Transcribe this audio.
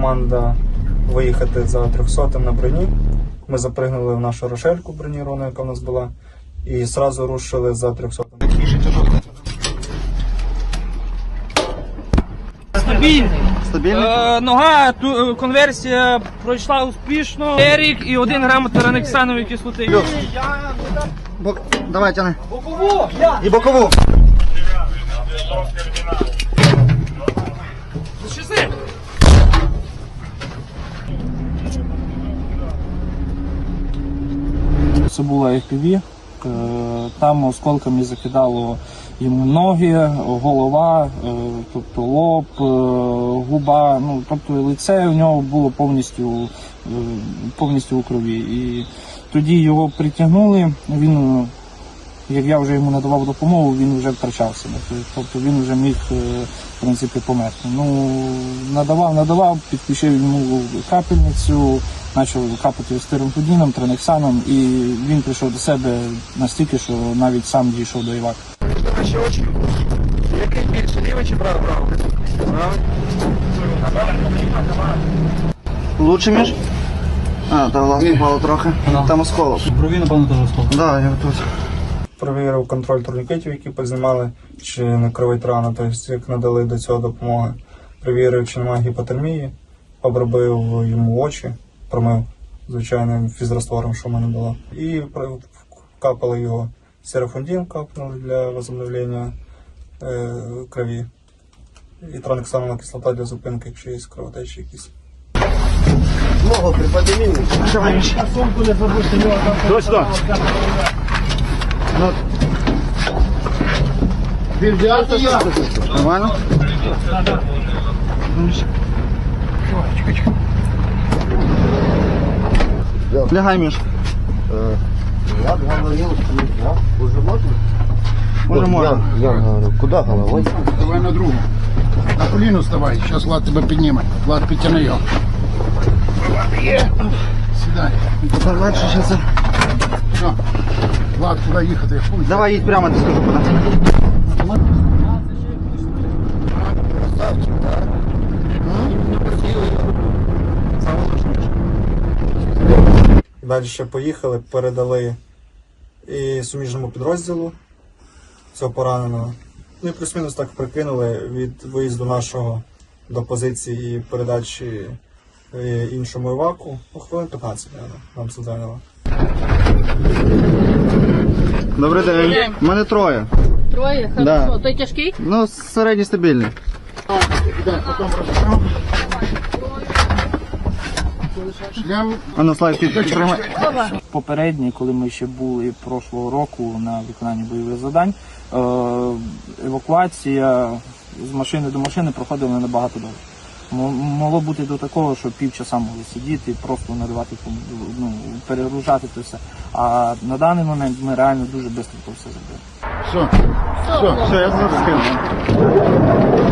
команда виїхати за 300 на броні. Ми запригнули в нашу рошельку броніровану, яка в нас була, і одразу рушили за 300. Стабільний. Стабільний? Е, нога, ту, е, конверсія пройшла успішно. Ерік і один грам таранексанової кислоти. Бок... Давай, тяни. Бокову! І бокову. Це була FPV. Е, Там осколками закидало йому ноги, голова, е, тобто лоб, е, губа, ну тобто лице у нього було повністю, повністю у крові. І тоді його притягнули. Він, як я вже йому надавав допомогу, він вже втрачав себе. Тобто він вже міг в принципі померти. Ну надавав, надавав, підключив йому капельницю, почав капати стирумпудіном, тренексаном, і він прийшов до себе настільки, що навіть сам дійшов до Івака. Який більше, лівий чи правий? Правий. Лучше між? А, та власне впало трохи. Там осколок. Брові, напевно, теж осколок. Да, я тут. Перевірив контроль турнікетів, які познімали, чи не кровить рана, тобто як надали до цього допомоги. Перевірив, чи немає гіпотермії, обробив йому очі, промив звичайним фізраствором, що в мене було. І капали його серафондін, капнули для возобновлення е, крові. І транексанова кислота для зупинки, якщо є кровотечі якісь. Давай, Міш. Ось сюди. Ну. Нормально? Лягай, Міш. Може, можна. Я говорю, куда головой? Давай на другу. На коліно вставай. Зараз Влад тебе підніме. Влад, підтяни його. Влад, є. Сідай. Так, легше ще це. Все. Влад, куди їхати? Фу, Давай їдь прямо, ти скажу куди. Далі ще поїхали, передали і суміжному підрозділу цього пораненого. Ну і плюс-мінус так прикинули від виїзду нашого до позиції і передачі е, іншому іваку. Ну, хвилин 15, мабуть, нам це зайняло. Добрий день. У мене троє. Троє, Да. хорошо. Той тяжкий? Ну, середній стабільний. шлям. А ну, Слайд, під- підтримай. Попередній, коли ми ще були прошлого року на виконанні бойових завдань, е, евакуація з машини до машини проходила набагато довше. Могло бути до такого, що півчаса могли сидіти, просто надавати ну, перегружати це все. А на даний момент ми реально дуже швидко все зробили. Все. Все. Все, я зараз скину.